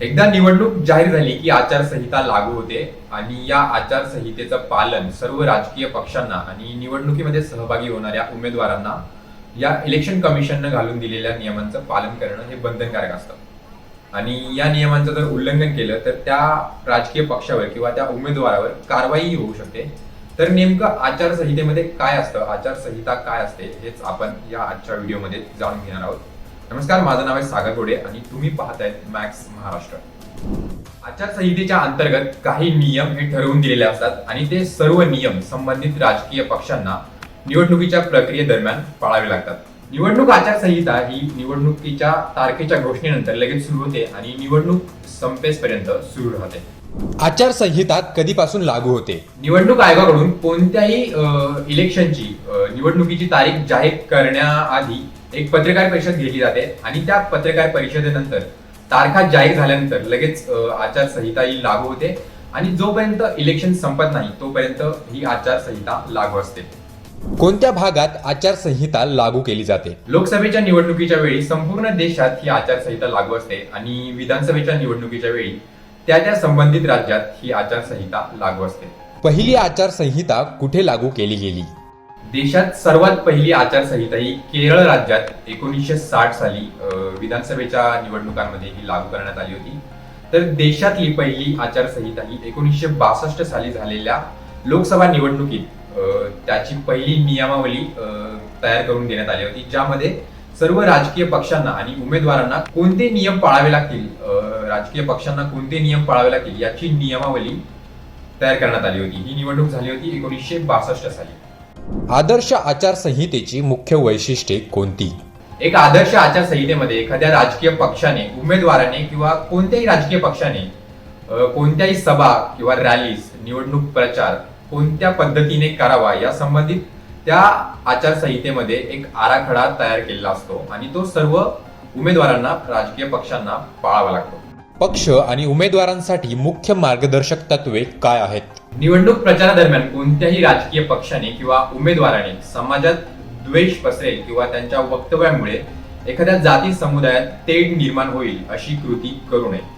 एकदा निवडणूक जाहीर झाली की आचारसंहिता लागू होते आणि या आचारसंहितेचं पालन सर्व राजकीय पक्षांना आणि निवडणुकीमध्ये सहभागी होणाऱ्या उमेदवारांना या इलेक्शन कमिशननं घालून दिलेल्या नियमांचं पालन करणं हे बंधनकारक असतं. आणि या नियमांचं जर उल्लंघन केलं तर त्या राजकीय पक्षावर किंवा त्या उमेदवारावर कारवाई होऊ शकते. तर नेमकं आचारसंहितेमध्ये काय असतं? आचारसंहिता काय असते? हेच आपण या आजच्या व्हिडिओमध्ये जाणून घेणार आहोत. नमस्कार माझं नाव आहे सागर गोडे आणि तुम्ही पाहतायत मॅक्स महाराष्ट्र. आचारसंहितेच्या अंतर्गत काही नियम हे ठरवून दिलेले असतात आणि ते सर्व नियम संबंधित राजकीय पक्षांना निवडणुकीच्या प्रक्रियेदरम्यान पाळावे लागतात. निवडणूक आचारसंहिता ही निवडणुकीच्या तारखेच्या घोषणेनंतर लगेच सुरू होते आणि निवडणूक संपेसपर्यंत सुरू राहते. आचारसंहिता कधीपासून लागू होते? निवडणूक आयोगाकडून कोणत्याही इलेक्शनची निवडणुकीची तारीख जाहीर करण्याआधी एक पत्रकार परिषद घेतली जाते आणि त्या पत्रकार परिषदेनंतर तारखा जाहीर झाल्यानंतर लगेच आचारसंहिता ही लागू होते आणि जोपर्यंत इलेक्शन संपत नाही तोपर्यंत ही आचारसंहिता लागू असते. कोणत्या भागात आचारसंहिता लागू केली जाते? लोकसभेच्या निवडणुकीच्या वेळी संपूर्ण देशात ही आचारसंहिता लागू असते आणि विधानसभेच्या निवडणुकीच्या वेळी त्या त्या संबंधित राज्यात ही आचारसंहिता लागू असते. पहिली आचारसंहिता कुठे लागू केली गेली? देशात सर्वात पहिली आचारसंहिता ही केरळ राज्यात एकोणीसशे साठ साली विधानसभेच्या निवडणुकांमध्ये ही लागू करण्यात आली होती. तर देशातली पहिली आचारसंहिता ही एकोणीसशे बासष्ट साली झालेल्या लोकसभा निवडणुकीत त्याची पहिली नियमावली तयार करून देण्यात आली होती ज्यामध्ये सर्व राजकीय पक्षांना आणि उमेदवारांना कोणते नियम पाळावे लागतील राजकीय पक्षांना कोणते नियम पाळावे लागतील याची नियमावली तयार करण्यात आली होती. ही निवडणूक झाली होती एकोणीसशे बासष्ट साली. आदर्श आचारसंहितेची मुख्य वैशिष्ट्ये कोणती? एक आदर्श आचारसंहितेमध्ये एखाद्या राजकीय पक्षाने उमेदवाराने किंवा कोणत्याही राजकीय पक्षाने कोणत्याही सभा किंवा रॅलीज निवडणूक प्रचार कोणत्या पद्धतीने करावा या संबंधित त्या आचारसंहितेमध्ये एक आराखडा तयार केलेला असतो आणि तो सर्व उमेदवारांना राजकीय पक्षांना पाळावा लागतो. पक्ष आणि उमेदवारांसाठी मुख्य मार्गदर्शक तत्वे काय आहेत? निवडणूक प्रचारादरम्यान कोणत्याही राजकीय पक्षाने किंवा उमेदवाराने समाजात द्वेष पसरेल किंवा त्यांच्या वक्तव्यामुळे एखाद्या जाती समुदायात तेढ निर्माण होईल अशी कृती करू नये.